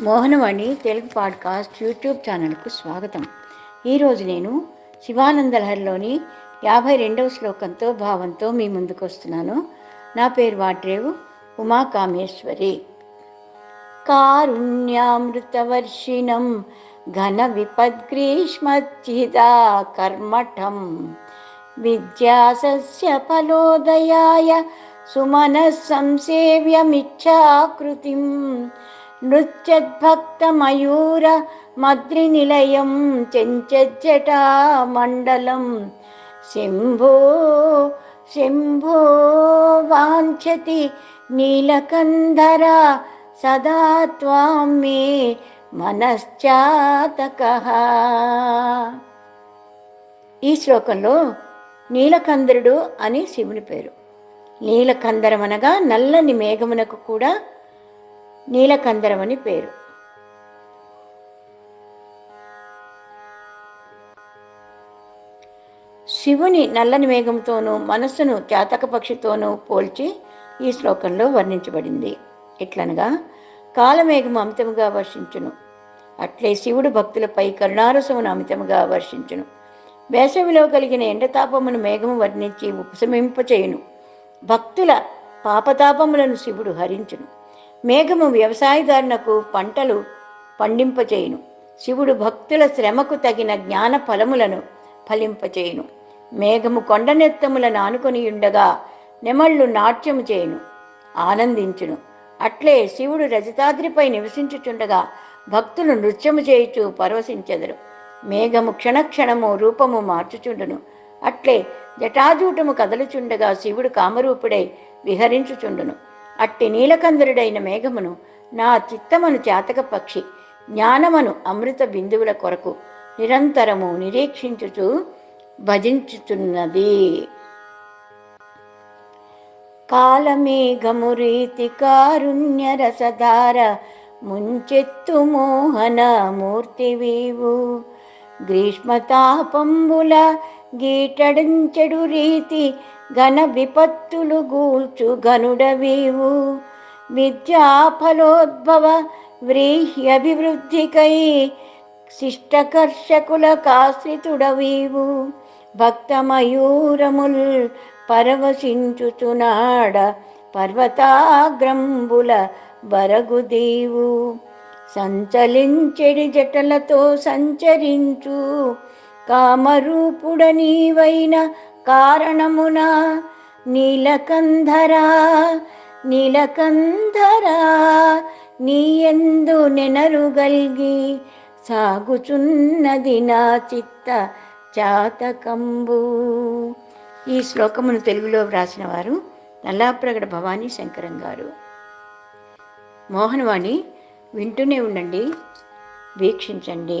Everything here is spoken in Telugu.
మోహనవాణి తెలుగు పాడ్కాస్ట్ యూట్యూబ్ ఛానల్కు స్వాగతం. ఈరోజు నేను శివానందలహరిలోని యాభై రెండవ శ్లోకంతో భావంతో మీ ముందుకు వస్తున్నాను. నా పేరు వాడ్రేవు ఉమా కామేశ్వరి. కారుణ్యామృతవర్షిణం ఘన విపద్గ్రీష్మచ్చిదా కర్మఠం విద్యాసస్య ఫలోదయాయ సుమన సంసేవ్యమిచ్ఛాకృతిం నృత్యద్భక్తమయూర మద్రినిలయం చెంచజ్జటామండలం శంభో శంభో వాంఛతి నీలకంధర సదా త్వాం మే మనశ్చాతక ఈ శ్లోకంలో నీలకందరుడు అని శివుని పేరు. నీలకందరం అనగా నల్లని మేఘమునకు కూడా నీలకందరం అని పేరు. శివుని నల్లని మేఘంతోనూ మనస్సును చాతక పక్షితోనూ పోల్చి ఈ శ్లోకంలో వర్ణించబడింది. ఎట్లనగా కాలమేఘం అమితముగా వర్షించును. అట్లే శివుడు భక్తులపై కరుణారసమును అమితముగా వర్షించును. వేసవిలో కలిగిన ఎండతాపమును మేఘము వర్ణించి ఉపశమింపచేయును. భక్తుల పాపతాపములను శివుడు హరించును. మేఘము వ్యవసాయదారునకు పంటలు పండింపచేయును. శివుడు భక్తుల శ్రమకు తగిన జ్ఞాన ఫలములను ఫలింపచేయును. మేఘము కొండనెత్తములను ఆనుకొని ఉండగా నెమళ్ళు నాట్యము చేయును ఆనందించును. అట్లే శివుడు రజతాద్రిపై నివసించుచుండగా భక్తులు నృత్యము చేయుచు పరవశించెదరు. మేఘము క్షణక్షణము రూపము మార్చుచుండును. అట్లే జటాజూటము కదలుచుండగా శివుడు కామరూపుడై విహరించుచుండును. అట్టి నీలకందరుడైన మేఘమును నా చిత్తమును జాతక పక్షి జ్ఞానమను అమృత బిందువుల కొరకు నిరంతరము నిరీక్షించుచు భజించుతున్నది కాలమేఘము రీతి కారుణ్య రసధార ముంచెత్తు మోహన మూర్తివీవు గ్రీష్మతాపంబుల గీటడంచెడు రీతి ఘన విపత్తులు గూల్చు గనుడవీవు. విద్యాఫలోద్భవ వ్రీహ్యభివృద్ధికై శిష్టకర్షకుల కాశ్రితుడవీవు. భక్తమయూరముల్ పరవశించుచునాడ పర్వతాగ్రంబుల బరగుదీవు. సంచలించెడి జటలతో సంచరించు. కామరూపుడ నీవైన కారణమున నీలకంధరా నీలకంధరా నీయందు నెనరుగల్గి సాగుచున్నది నా చిత్త చాతకంబు. ఈ శ్లోకమును తెలుగులో వ్రాసిన వారు నల్లాప్రగడ భవానీ శంకరం గారు. మోహనవాణి వింటూనే ఉండండి వీక్షించండి.